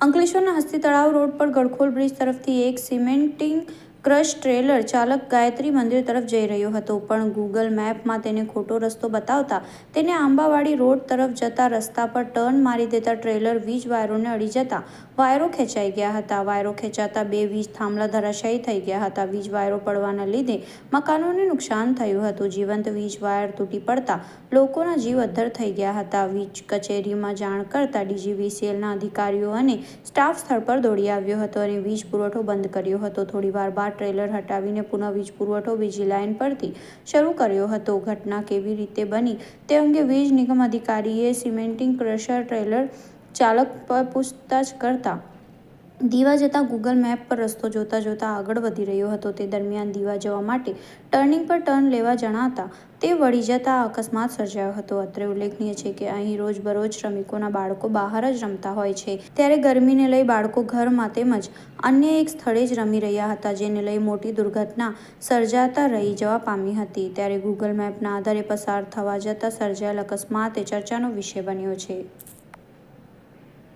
અંકલેશ્વરના હસ્તી તળાવ રોડ પર ગડખોલ બ્રિજ તરફથી એક સિમેન્ટિંગ ક્રશ ટ્રેલર ચાલક ગાયત્રી મંદિર તરફ જઈ રહ્યો હતો. પણ ગૂગલ મેપમાં તેને ખોટો રસ્તો બતાવતા તેને આંબાવાડી રોડ તરફ જતા રસ્તા પર ટર્ન મારી દેતા ટ્રેલર વીજ વાયરોને અડી જતા વાયરો ખેંચાઈ ગયા હતા. વાયરો ખેંચાતા બે વીજ થાંભલા ધરાશાયી થઈ ગયા હતા. વીજ વાયરો પડવાના લીધે મકાનોને નુકસાન થયું હતું. જીવંત વીજ વાયર તૂટી પડતા લોકોના જીવ અદ્ધર થઈ ગયા હતા. વીજ કચેરીમાં જાણ કરતા ડીજીવીસીએલના અધિકારીઓ અને સ્ટાફ સ્થળ પર દોડી આવ્યો હતો અને વીજ પુરવઠો બંધ કર્યો હતો. થોડીવાર બાદ ટ્રેલર હટાવીને પુનઃ વીજ પુરવઠો બીજી લાઇન પરથી શરૂ કર્યો હતો. ઘટના કેવી રીતે બની તે અંગે વીજ નિગમ અધિકારીએ સિમેન્ટિંગ ક્રશર ટ્રેલર ચાલક પર પૂછતાછ કરતા દીવા જતા ગૂગલ મેપ પર રસ્તો જોતા જોતા આગળ વધી રહ્યો હતો. તે દરમિયાન દીવા જવા માટે ટર્નિંગ પર ટર્ન લેવા જણાતા તે વળી જતા અકસ્માત સર્જાયો હતો. અત્રે ઉલ્લેખનીય છે કે અહીં રોજબરોજ શ્રમિકોના બાળકો બહાર જ રમતા હોય છે. ત્યારે ગરમીને લઈ બાળકો ઘરમાં તેમજ અન્ય એક સ્થળે જ રમી રહ્યા હતા, જેને લઈ મોટી દુર્ઘટના સર્જાતા રહી જવા પામી હતી. ત્યારે ગૂગલ મેપના આધારે પસાર થવા જતા સર્જાયેલ અકસ્માત એ ચર્ચાનો વિષય બન્યો છે.